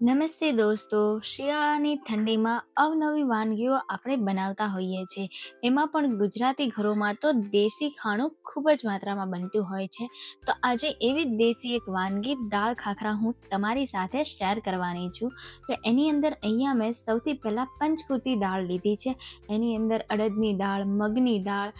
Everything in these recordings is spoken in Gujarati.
નમસ્તે દોસ્તો, શિયાળાની ઠંડીમાં અવનવી વાનગીઓ આપણે બનાવતા હોઈએ છીએ. એમાં પણ ગુજરાતી ઘરોમાં તો દેશી ખાણું ખૂબ જ માત્રામાં બનતું હોય છે. તો આજે એવી જ દેશી એક વાનગી, દાળ ખાખરા હું તમારી સાથે શેર કરવાની છું. તો એની અંદર અહીંયા મેં સૌથી પહેલાં પંચકૂતી દાળ લીધી છે. એની અંદર અડદની દાળ, મગની દાળ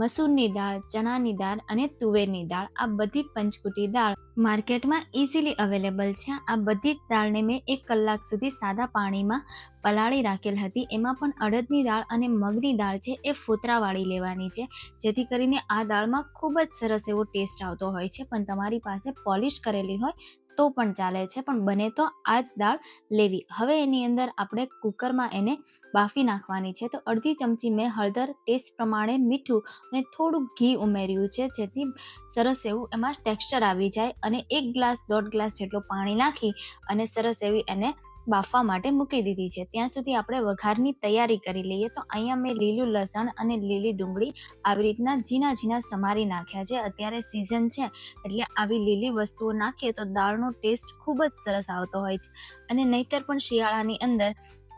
મસૂરની દાળ, ચણાની દાળ અને તુવેરની દાળ. આ બધી પંચકુટી દાળ માર્કેટમાં ઇઝીલી અવેલેબલ છે. આ બધી જ દાળને મેં એક કલાક સુધી સાદા પાણીમાં પલાળી રાખેલ હતી. એમાં પણ અડદની દાળ અને મગની દાળ છે એ ફોતરાવાળી લેવાની છે. જેથી કરીને આ દાળમાં ખૂબ જ સરસ એવો ટેસ્ટ આવતો હોય છે. પણ તમારી પાસે પોલિશ કરેલી હોય તો પણ ચાલે છે, પણ બને તો આ જ દાળ લેવી. હવે એની અંદર આપણે કુકરમાં એને બાફી નાખવાની છે. તો અડધી ચમચી મેં હળદર ટેસ્ટ પ્રમાણે મીઠું અને થોડું ઘી ઉમેર્યું છે, જેથી સરસ એવું એમાં ટેક્સચર આવી જાય અને એક ગ્લાસ, દોઢ ગ્લાસ જેટલું પાણી નાખી અને સરસ એવી એને બાફવા માટે મૂકી દીધી છે. ત્યાં સુધી આપણે વઘારની તૈયારી કરી લઈએ તો અહીંયા મેં લીલું લસણ અને લીલી ડુંગળી આવી રીતના ઝીણા ઝીણા સમારી નાખ્યા છે. અત્યારે સિઝન છે એટલે આવી લીલી વસ્તુઓ નાખીએ તો દાળનો ટેસ્ટ ખૂબ જ સરસ આવતો હોય છે. અને નહીતર પણ શિયાળાની અંદર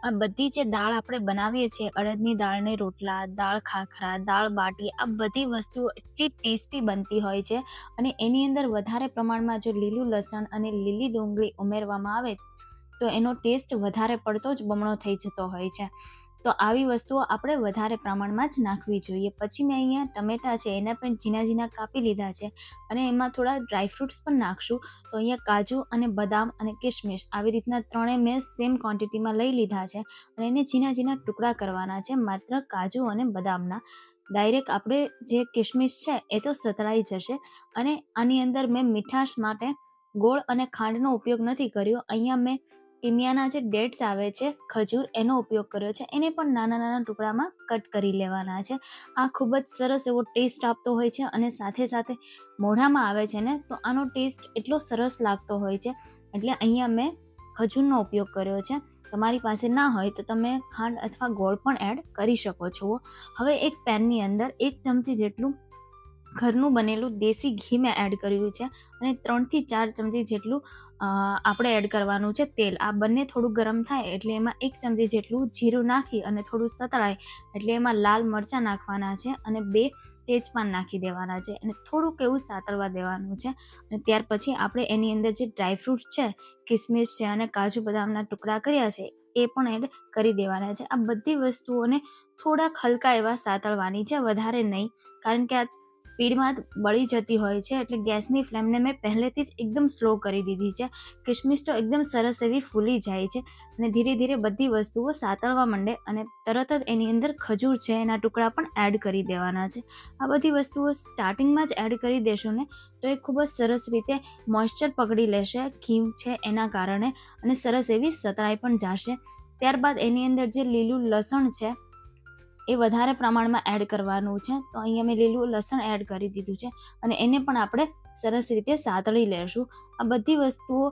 આ બધી જે દાળ આપણે બનાવીએ છીએ, અડદની દાળને રોટલા, દાળ ખાખરા, દાળ બાટી, આ બધી વસ્તુઓ એટલી ટેસ્ટી બનતી હોય છે અને એની અંદર વધારે પ્રમાણમાં જો લીલું લસણ અને લીલી ડુંગળી ઉમેરવામાં આવે તો એનો ટેસ્ટ વધારે પડતો જ બમણો થઈ જતો હોય છે. તો આવી વસ્તુઓ આપણે વધારે પ્રમાણમાં જ નાખવી જોઈએ. પછી મેં અહીંયા ટમેટા છે, એને પણ ઝીણા ઝીણા કાપી લીધા છે અને એમાં થોડા ડ્રાયફ્રૂટ્સ પણ નાખશું. તો અહીંયા કાજુ અને બદામ અને કિશમિશ આવી રીતના ત્રણેય મેં સેમ ક્વોન્ટિટીમાં લઈ લીધા છે અને એને ઝીણા ઝીણા ટુકડા કરવાના છે, માત્ર કાજુ અને બદામના. ડાયરેક્ટ આપણે જે કિશમિશ છે એ તો સતળાઈ જશે અને આની અંદર મેં મીઠાશ માટે ગોળ અને ખાંડનો ઉપયોગ નથી કર્યો. અહીંયા મેં કિમિયાના જે ડેટ્સ આવે છે, ખજૂર એનો ઉપયોગ કર્યો છે, એને પણ નાના નાના ટુકડામાં કટ કરી લેવાના છે. આ ખૂબ જ સરસ એવો ટેસ્ટ આપતો હોય છે અને સાથે સાથે મોઢામાં આવે છે ને, તો આનો ટેસ્ટ એટલો સરસ લાગતો હોય છે. એટલે અહીંયા મેં ખજૂરનો ઉપયોગ કર્યો છે. તમારી પાસે ના હોય તો તમે ખાંડ અથવા ગોળ પણ એડ કરી શકો છો. હવે એક પેનની અંદર એક ચમચી જેટલું ઘરનું બનેલું દેશી ઘી મેં એડ કર્યું છે અને ત્રણથી ચાર ચમચી જેટલું આપણે એડ કરવાનું છે તેલ. આ બંને થોડું ગરમ થાય એટલે એમાં એક ચમચી જેટલું જીરું નાખી અને થોડું સતળાય એટલે એમાં લાલ મરચાં નાખવાના છે અને બે તેજપાન નાખી દેવાના છે અને થોડુંક એવું સાતળવા દેવાનું છે. અને ત્યાર પછી આપણે એની અંદર જે ડ્રાયફ્રૂટ છે, કિસમિસ છે અને કાજુ બદામના ટુકડા કર્યા છે, એ પણ એડ કરી દેવાના છે. આ બધી વસ્તુઓને થોડાક હલકા એવા સાતળવાની છે, વધારે નહીં. કારણ કે આ સ્પીડમાં બળી જતી હોય છે. એટલે ગેસની ફ્લેમને મેં પહેલેથી જ એકદમ સ્લો કરી દીધી છે. કિશમિશ તો એકદમ સરસ એવી ફૂલી જાય છે અને ધીરે ધીરે બધી વસ્તુઓ સાતળવા માંડે અને તરત જ એની અંદર ખજૂર છે એના ટુકડા પણ એડ કરી દેવાના છે. આ બધી વસ્તુઓ સ્ટાર્ટિંગમાં જ એડ કરી દેશો ને તો એ ખૂબ જ સરસ રીતે મોઇશ્ચર પકડી લેશે, ખીમ છે એના કારણે અને સરસ એવી સતરાઈ પણ જશે. ત્યારબાદ એની અંદર જે લીલું લસણ છે એ વધારે પ્રમાણમાં એડ કરવાનું છે. તો અહીંયા મેં લીલું લસણ એડ કરી દીધું છે અને એને પણ આપણે સરસ રીતે સાતળી લેશું. આ બધી વસ્તુઓ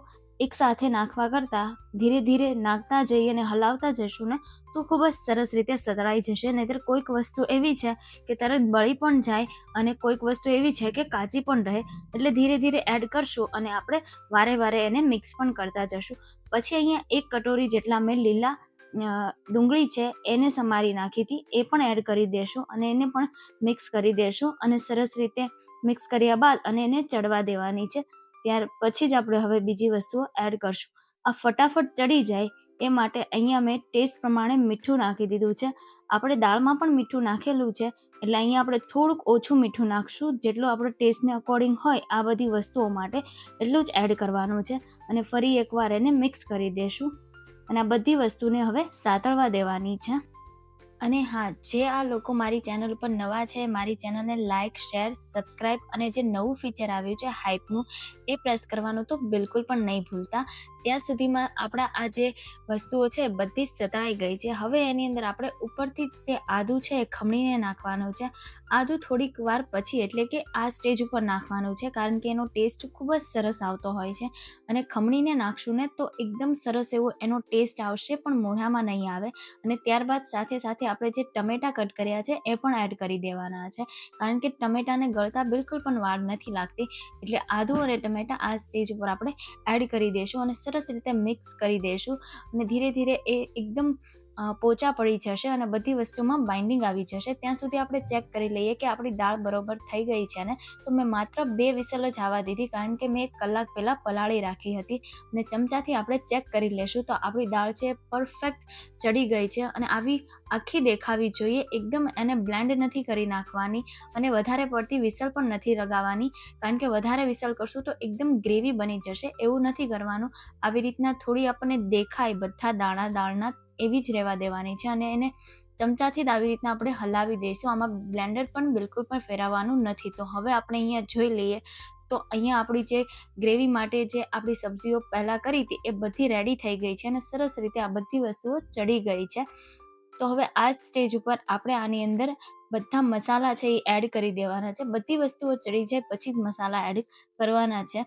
એકસાથે નાખવા કરતાં ધીરે ધીરે નાખતા જઈએ અને હલાવતા જશું ને, તો ખૂબ જ સરસ રીતે સતળાઈ જશે. નહીંતર કોઈક વસ્તુ એવી છે કે તરત બળી પણ જાય અને કોઈક વસ્તુ એવી છે કે કાચી પણ રહે. એટલે ધીરે ધીરે એડ કરશું અને આપણે વારે વારે એને મિક્સ પણ કરતા જશું. પછી અહીંયા એક કટોરી જેટલા મેં લીલા ડુંગળી છે, એને સમારી નાખી હતી એ પણ એડ કરી દેશું અને એને પણ મિક્સ કરી દેશું અને સરસ રીતે મિક્સ કર્યા બાદ અને એને ચડવા દેવાની છે. ત્યાર પછી જ આપણે હવે બીજી વસ્તુઓ એડ કરશું. આ ફટાફટ ચડી જાય એ માટે અહીંયા મેં ટેસ્ટ પ્રમાણે મીઠું નાખી દીધું છે. આપણે દાળમાં પણ મીઠું નાખેલું છે, એટલે અહીંયા આપણે થોડુંક ઓછું મીઠું નાખશું જેટલું આપણે ટેસ્ટને અકોર્ડિંગ હોય આ બધી વસ્તુઓ માટે એટલું જ એડ કરવાનું છે અને ફરી એકવાર એને મિક્સ કરી દેશું. અને આ બધી વસ્તુને હવે સાતળવા દેવાની છે. અને હા, જે આ લોકો મારી ચેનલ ઉપર નવા છે, મારી ચેનલને લાઇક શેર સબસ્ક્રાઇબ અને જે નવું ફીચર આવ્યું છે હાઇપનું એ પ્રેસ કરવાનું તો બિલકુલ પણ નહીં ભૂલતા. ત્યાં સુધીમાં આપણા આ જે વસ્તુઓ છે, બધી જ સતાઈ ગઈ છે. હવે એની અંદર આપણે ઉપરથી જ જે આદું છે, એ ખમણીને નાખવાનું છે. આદું થોડીક વાર પછી, એટલે કે આ સ્ટેજ ઉપર નાખવાનું છે, કારણ કે એનો ટેસ્ટ ખૂબ જ સરસ આવતો હોય છે. અને ખમણીને નાખશું ને, તો એકદમ સરસ એવો એનો ટેસ્ટ આવશે પણ મોઢામાં નહીં આવે. અને ત્યારબાદ સાથે સાથે આપણે જે ટમેટા કટ કર્યા છે એ પણ એડ કરી દેવાના છે. કારણ કે ટમેટાને ગળતા બિલકુલ પણ વાર નથી લાગતી. એટલે આદુ અને ટમેટા આ સ્ટેજ ઉપર આપણે એડ કરી દઈશું અને સરસ રીતે મિક્સ કરી દઈશું અને ધીરે ધીરે એ એકદમ પોચા પડી જશે અને બધી વસ્તુમાં બાઇન્ડિંગ આવી જશે. ત્યાં સુધી આપણે ચેક કરી લઈએ કે આપણી દાળ બરોબર થઈ ગઈ છે ને? તો મેં માત્ર બે વિસલ જ આવવા દીધી કારણ કે મેં એક કલાક પહેલાં પલાળી રાખી હતી અને ચમચાથી આપણે ચેક કરી લેશું તો આપણી દાળ છે પરફેક્ટ ચડી ગઈ છે અને આવી આખી દેખાવી જોઈએ. એકદમ એને બ્લેન્ડ નથી કરી નાખવાની અને વધારે પડતી વિસલ પણ નથી લગાવવાની કારણ કે વધારે વિસલ કરશું તો એકદમ ગ્રેવી બની જશે. એવું નથી કરવાનું. આવી રીતના થોડી આપણને દેખાય બધા દાણા દાળના એવી જ રહેવા દેવાની છે અને એને ચમચાથી જ આવી રીતના આપણે હલાવી દઈશું. આમાં બ્લેન્ડર પણ બિલકુલ પણ ફેરવવાનું નથી. તો હવે આપણે અહીંયા જોઈ લઈએ. તો અહીંયા આપણી જે ગ્રેવી માટે જે આપણી સબ્જીઓ પહેલાં કરી હતી, એ બધી રેડી થઈ ગઈ છે અને સરસ રીતે આ બધી વસ્તુઓ ચડી ગઈ છે. તો હવે આ જ સ્ટેજ ઉપર આપણે આની અંદર બધા મસાલા છે એ એડ કરી દેવાના છે. બધી વસ્તુઓ ચડી જાય, પછી જ મસાલા એડ કરવાના છે.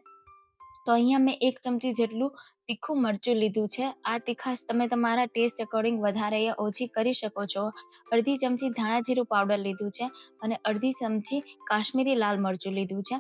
તો અહીંયા મેં એક ચમચી જેટલું તીખું મરચું લીધું છે. આ તીખાશ તમે તમારા ટેસ્ટ અકોર્ડિંગ વધારે યા ઓછી કરી શકો છો. અડધી ચમચી ધાણા જીરું પાવડર લીધું છે અને અડધી ચમચી કાશ્મીરી લાલ મરચું લીધું છે.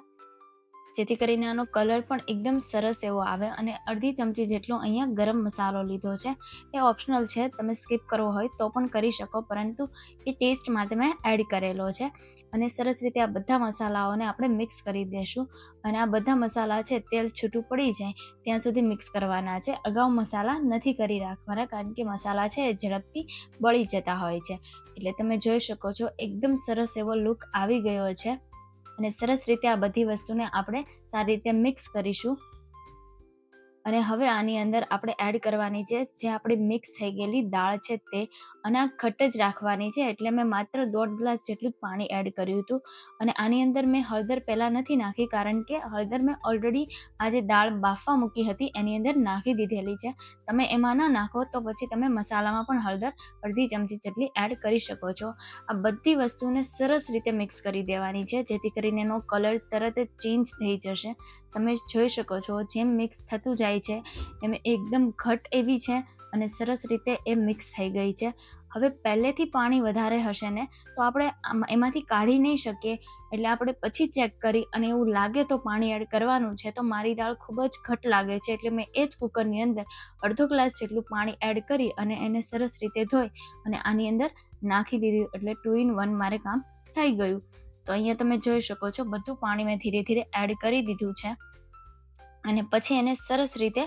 જેથી કરીને આનો કલર પણ એકદમ સરસ એવો આવે અને અડધી ચમચી જેટલો અહીંયા ગરમ મસાલો લીધો છે. એ ઓપ્શનલ છે, તમે સ્કીપ કરવો હોય તો પણ કરી શકો, પરંતુ એ ટેસ્ટ માટે મેં એડ કરેલો છે. અને સરસ રીતે આ બધા મસાલાઓને આપણે મિક્સ કરી દઈશું અને આ બધા મસાલા છે, તેલ છૂટું પડી જાય, ત્યાં સુધી મિક્સ કરવાના છે. અગાઉ મસાલા નથી કરી રાખવાના, કારણ કે મસાલા છે એ ઝડપથી બળી જતા હોય છે. એટલે તમે જોઈ શકો છો, એકદમ સરસ એવો લુક આવી ગયો છે. અને સરસ રીતે આ બધી વસ્તુને આપણે સારી રીતે મિક્સ કરીશું. અને હવે આની અંદર આપણે એડ કરવાની છે, જે આપણી મિક્સ થઈ ગયેલી દાળ છે તે. અને આ ઘટ જ રાખવાની છે, એટલે મેં માત્ર દોઢ ગ્લાસ જેટલું જ પાણી એડ કર્યું હતું. અને આની અંદર મેં હળદર પહેલાં નથી નાખી, કારણ કે હળદર મેં ઓલરેડી આ જે દાળ બાફવા મૂકી હતી, એની અંદર નાખી દીધેલી છે. તમે એમાં ન નાખો તો પછી તમે મસાલામાં પણ હળદર અડધી ચમચી જેટલી એડ કરી શકો છો. આ બધી વસ્તુને સરસ રીતે મિક્સ કરી દેવાની છે, જેથી કરીને એનો કલર તરત જ ચેન્જ થઈ જશે. તમે જોઈ શકો છો, જેમ મિક્સ થતું જાય છે, એમ એકદમ ઘટ એવી છે અને સરસ રીતે એ મિક્સ થઈ ગઈ છે. હવે પહેલેથી પાણી વધારે હશે ને, તો આપણે એમાંથી કાઢી નહીં શકીએ, એટલે આપણે પછી ચેક કરી અને એવું લાગે તો પાણી એડ કરવાનું છે, તો મારી દાળ ખૂબ જ ઘટ લાગે છે, એટલે મેં એ જ કુકરની અંદર અડધો ગ્લાસ જેટલું પાણી એડ કરી અને એને સરસ રીતે ધોઈ અને આની અંદર નાખી દીધું, એટલે ટુ ઇન વન મારે કામ થઈ ગયું. તો અહીંયા તમે જોઈ શકો છો, બધું પાણી મેં ધીરે ધીરે એડ કરી દીધું છે. અને પછી એને સરસ રીતે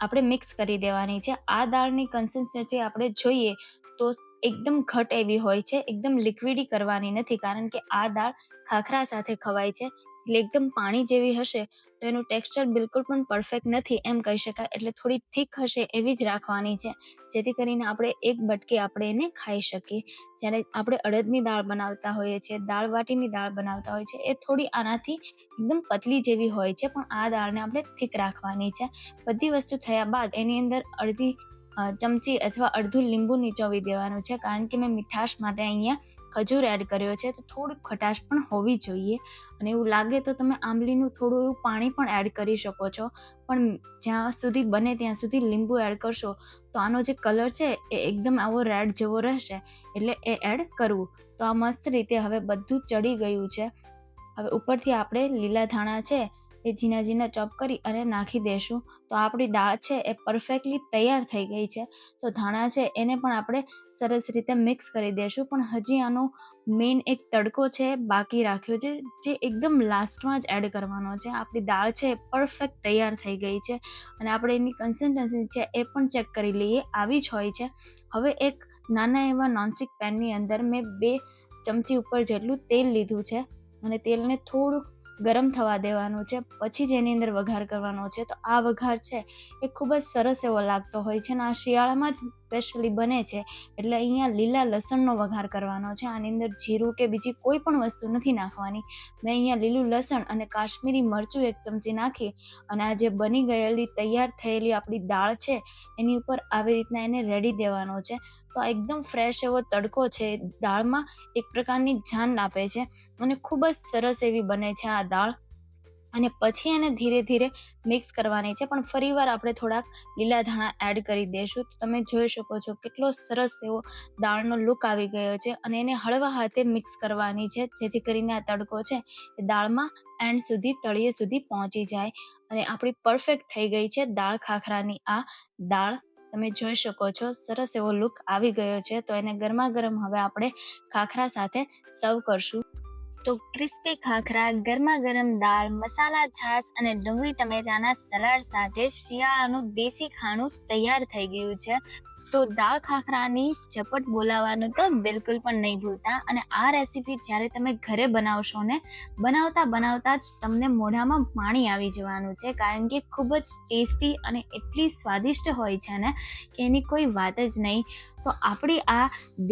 આપણે મિક્સ કરી દેવાની છે. આ દાળની કન્સિસ્ટન્સી આપણે જોઈએ તો એકદમ ઘટ એવી હોય છે, એકદમ લિક્વિડી કરવાની નથી, કારણ કે આ દાળ ખાખરા સાથે ખવાય છે. એટલે એકદમ પાણી જેવી હશે, તો એનું ટેક્સચર બિલકુલ પણ પરફેક્ટ નથી એમ કહી શકાય. એટલે થોડી થીક હશે એવી જ રાખવાની છે, જેથી કરીને આપણે એક બટકી આપણે એને ખાઈ શકીએ. જ્યારે આપણે અડદની દાળ બનાવતા હોઈએ છીએ દાળ વાટીની દાળ બનાવતા હોઈએ છીએ, એ થોડી આનાથી એકદમ પતલી જેવી હોય છે, પણ આ દાળને આપણે થીક રાખવાની છે. બધી વસ્તુ થયા બાદ એની અંદર અડધી ચમચી અથવા અડધું લીંબુ નીચોવી દેવાનું છે, કારણ કે મેં મીઠાશ માટે અહીંયા ખજૂર એડ કર્યો છે, તો થોડીક ખટાશ પણ હોવી જોઈએ. અને એવું લાગે તો તમે આંબલીનું થોડું એવું પાણી પણ એડ કરી શકો છો. પણ જ્યાં સુધી બને ત્યાં સુધી લીંબુ એડ કરશો, તો આનો જે કલર છે એ એકદમ આવો રેડ જેવો રહેશે. એટલે એ એડ કરવું. તો આ મસ્ત રીતે હવે બધું ચડી ગયું છે. હવે ઉપરથી આપણે લીલા ધાણા છે એ ઝીણા ઝીણા ચોપ કરી અને નાખી દઈશું તો આપણી દાળ છે એ પરફેક્ટલી તૈયાર થઈ ગઈ છે. તો ધાણા છે એને પણ આપણે સરસ રીતે મિક્સ કરી દઈશું પણ હજી આનો મેઇન એક તડકો છે બાકી રાખ્યો છે, જે એકદમ લાસ્ટમાં જ એડ કરવાનો છે. આપણી દાળ છે એ પરફેક્ટ તૈયાર થઈ ગઈ છે અને આપણે એની કન્સિસ્ટન્સી છે એ પણ ચેક કરી લઈએ. આવી જ હોય છે. હવે એક નાના એવા નોનસ્ટિક પેનની અંદર મેં બે ચમચી ઉપર જેટલું તેલ લીધું છે અને તેલને થોડુંક ગરમ થવા દેવાનું છે, પછી જ એની અંદર વઘાર કરવાનો છે, તો આ વઘાર છે એ ખૂબ જ સરસ એવો લાગતો હોય છે અને આ શિયાળામાં જ સ્પેશિયલી બને છે, એટલે અહીંયા લીલા લસણનો વઘાર કરવાનો છે, આની અંદર જીરું કે બીજી કોઈ પણ વસ્તુ નથી નાખવાની. મેં અહીંયા લીલું લસણ અને કાશ્મીરી મરચું એક ચમચી નાખી અને આ જે બની ગયેલી, તૈયાર થયેલી આપણી દાળ છે, એની ઉપર આવી રીતના એને રેડી દેવાનો છે. તો આ એકદમ ફ્રેશ એવો તડકો છે દાળમાં, એક પ્રકારની જાન આપે છે અને ખૂબ જ સરસ એવી બને છે આ દાળ. અને પછી એને ધીરે ધીરે મિક્સ કરવાની છે. પણ ફરીવાર આપણે થોડાક લીલા ધાણા એડ કરી દઈશું. તો તમે જોઈ શકો છો કેટલો સરસ એવો દાળનો લુક આવી ગયો છે અને એને હળવા હાથે મિક્સ કરવાની છે. જેથી કરીને આ તડકો છે એ દાળમાં એન્ડ સુધી તળિયે સુધી પહોંચી જાય. અને આપણી પરફેક્ટ થઈ ગઈ છે દાળ ખાખરાની આ દાળ. તમે જોઈ શકો છો સરસ એવો લુક આવી ગયો છે. તો એને ગરમા ગરમ હવે આપણે ખાખરા સાથે સર્વ કરશું. તો ક્રિસ્પી ખાખરા ગરમા ગરમ દાળ, મસાલા છાશ અને ડુંગળી ટમેટાના સલાડ સાથે શિયાળાનું દેશી ખાણું તૈયાર થઈ ગયું છે. તો દાળ ખાખરાની ઝપટ બોલાવવાનું તો બિલકુલ પણ નહીં ભૂલતા અને આ રેસીપી જ્યારે તમે ઘરે બનાવશો ને બનાવતા બનાવતા જ તમને મોઢામાં પાણી આવી જવાનું છે, કારણ કે ખૂબ જ ટેસ્ટી અને એટલી સ્વાદિષ્ટ હોય છે ને, કે એની કોઈ વાત જ નહીં. તો આપણી આ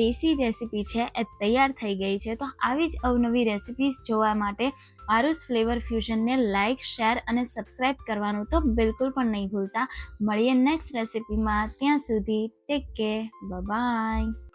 દેશી રેસીપી છે એ તૈયાર થઈ ગઈ છે. તો આવી જ અવનવી રેસીપીઝ જોવા માટે મારું ફ્લેવર ફ્યુઝનને લાઇક શેર અને સબસ્ક્રાઈબ કરવાનું તો બિલકુલ પણ નહીં ભૂલતા. મળીએ નેક્સ્ટ રેસીપીમાં ત્યાં સુધી ટેક કેર બાય